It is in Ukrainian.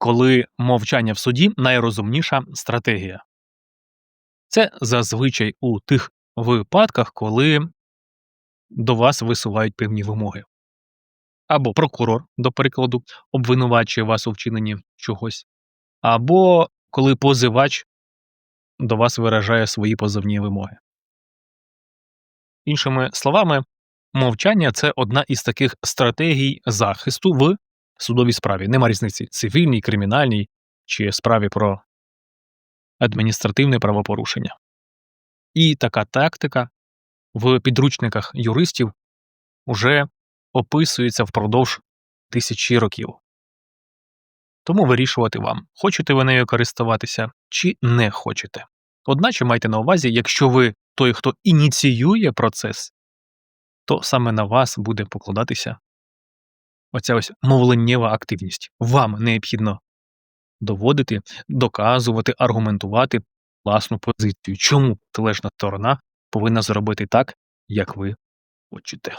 коли мовчання в суді найрозумніша стратегія. Це зазвичай у тих випадках, коли до вас висувають певні вимоги. Або прокурор, до прикладу, обвинувачує вас у вчиненні чогось, або коли позивач до вас виражає свої позовні вимоги. Іншими словами, мовчання це одна із таких стратегій захисту в судовій справі. Нема різниці цивільній, кримінальній чи справі про адміністративне правопорушення. І така тактика в підручниках юристів уже описується впродовж тисячі років. Тому вирішувати вам, хочете ви нею користуватися чи не хочете. Одначе майте на увазі, якщо ви той, хто ініціює процес, то саме на вас буде покладатися оця ось мовленнєва активність. Вам необхідно доводити, доказувати, аргументувати власну позицію. Чому протилежна сторона повинна зробити так, як ви хочете.